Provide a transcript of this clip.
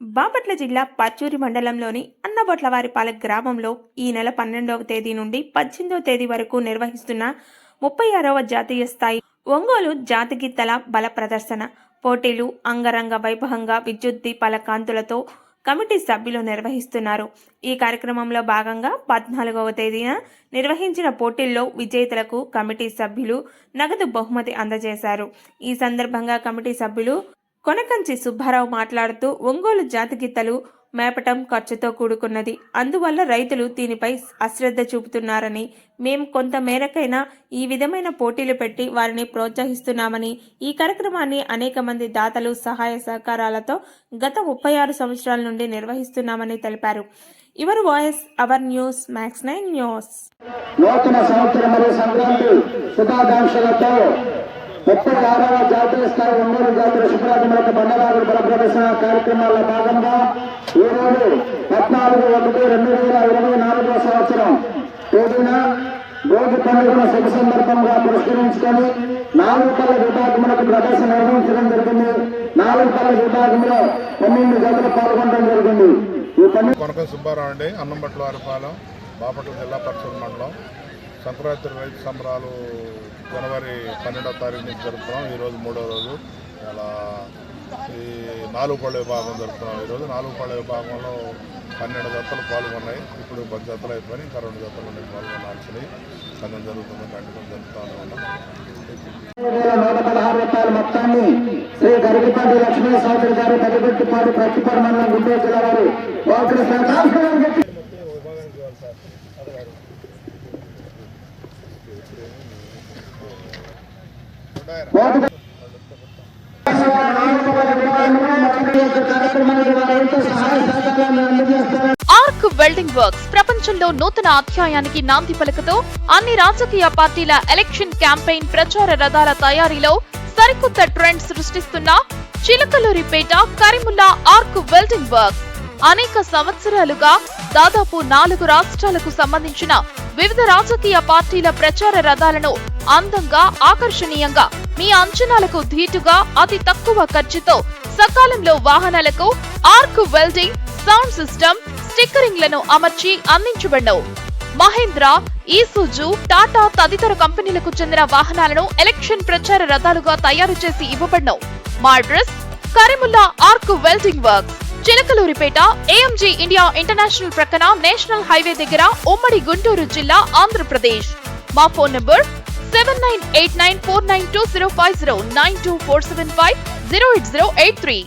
బాపట్ల జిల్లా పర్చూరి మండలంలోని అన్నబొట్లవారిపాలెం గ్రామంలో ఈ నెల పన్నెండవ తేదీ నుండి పద్దెనిమిదవ తేదీ వరకు నిర్వహిస్తున్న ముప్పై ఆరవ జాతీయ స్థాయి ఒంగోలు జాతిగీతల బల ప్రదర్శన. పోటీలు అంగరంగ వైభవంగా విద్యుత్ దీపాల కాంతులతో కమిటీ సభ్యులు నిర్వహిస్తున్నారు. ఈ కార్యక్రమంలో భాగంగా పద్నాలుగవ తేదీన నిర్వహించిన పోటీల్లో విజేతలకు కమిటీ సభ్యులు నగదు బహుమతి అందజేశారు. ఈ సందర్భంగా కమిటీ సభ్యులు కొనకంచి సుబ్బారావు మాట్లాడుతూ ఒంగోలు జాతి గీతలు మేపటం ఖర్చుతో కూడుకున్నది. అందువల్ల రైతులు దీనిపై అశ్రద్ధ చూపుతున్నారని మేం కొంత మేరకైనా ఈ విధమైన పోటీలు పెట్టి వారిని ప్రోత్సహిస్తున్నామని ఈ కార్యక్రమాన్ని అనేక మంది దాతలు సహాయ సహకారాలతో గత ముప్పై ఆరు సంవత్సరాల నుండి నిర్వహిస్తున్నామని తెలిపారు. Your voice our news Max nine news. నూతన సంక్రాంతి శుభాకాంక్షలతో ముప్పై ఆరవ జాతీయ స్థాయి ఒంగోలు జాతీయ శుభ్రాజములకు బండరాజు బల ప్రదర్శన కార్యక్రమాల్లో భాగంగా ఈ రోజు పద్నాలుగు ఒకటి రెండు వేల ఇరవై నాలుగో సంవత్సరం తేదీన భోగి పండుగను శుభ సందర్భంగా పురస్కరించుకొని నాలుగు పల్లె విభాగములకు ప్రదర్శన నిర్వహించడం జరిగింది. నాలుగు పల్లె విభాగంలో పన్నెండు జతలు పాల్గొనడం జరిగింది. ఈ పన్నెండు కొనక సుబ్బారావు అండి అన్నంబట్ల వారిపాలెం బాపట్ల జిల్లా పరచూరు మండలం. సంక్రాంతి రైతు సంబరాలు జనవరి పన్నెండవ తారీఖు నుంచి జరుపుతున్నాం. ఈరోజు మూడో రోజు. ఇలా ఈ నాలుగు పళ్ళ విభాగం జరుపుతున్నాం. ఈరోజు నాలుగు పళ్ళ విభాగంలో పన్నెండు జతలు పాల్గొన్నాయి. ఇప్పుడు పది జతలు అయిపోయి ఇంకా రెండు జతలు ఉన్నాయి. పాల్గొనాల్సినవి కన్నం జరుగుతుంది కంటిన్యూ రూపాయల మొత్తాన్ని శ్రీ గరికపాటి లక్ష్మీ సోదరి గారు పెద్దగొట్టిపాటి ప్రతిపర మండలం గుంటూరు జిల్లా వారు ఒకరి ఆర్క్ వెల్డింగ్ వర్క్స్ ప్రపంచంలో నూతన అధ్యాయానికి నాంది పలుకుతూ అన్ని రాజకీయ పార్టీల ఎలక్షన్ క్యాంపెయిన్ ప్రచార రథాల తయారీలో సరికొత్త trend సృష్టిస్తున్న Chilakaluripet Karimulla arc welding works. అనేక సంవత్సరాలుగా దాదాపు నాలుగు రాష్ట్రాలకు సంబంధించిన వివిధ రాజకీయ పార్టీల ప్రచార రథాలను అందంగా ఆకర్షణీయంగా మీ అంచనాలకు ధీటుగా అతి తక్కువ ఖర్చుతో సకాలంలో వాహనాలకు ఆర్క్ వెల్డింగ్ సౌండ్ సిస్టమ్ స్టిక్కరింగ్లను అమర్చి అందించబడవు మహేంద్ర ఈసూజు టాటా తదితర కంపెనీలకు చెందిన వాహనాలను ఎలక్షన్ ప్రచార రథాలుగా తయారు చేసి ఇవ్వబడినవు మా address arc welding works. Chilakaluripet AMG India international ప్రక్కన నేషనల్ హైవే దగ్గర ఉమ్మడి గుంటూరు జిల్లా ఆంధ్రప్రదేశ్. మా phone number seven nine eight nine four nine two zero five zero nine two four seven five zero eight zero eight three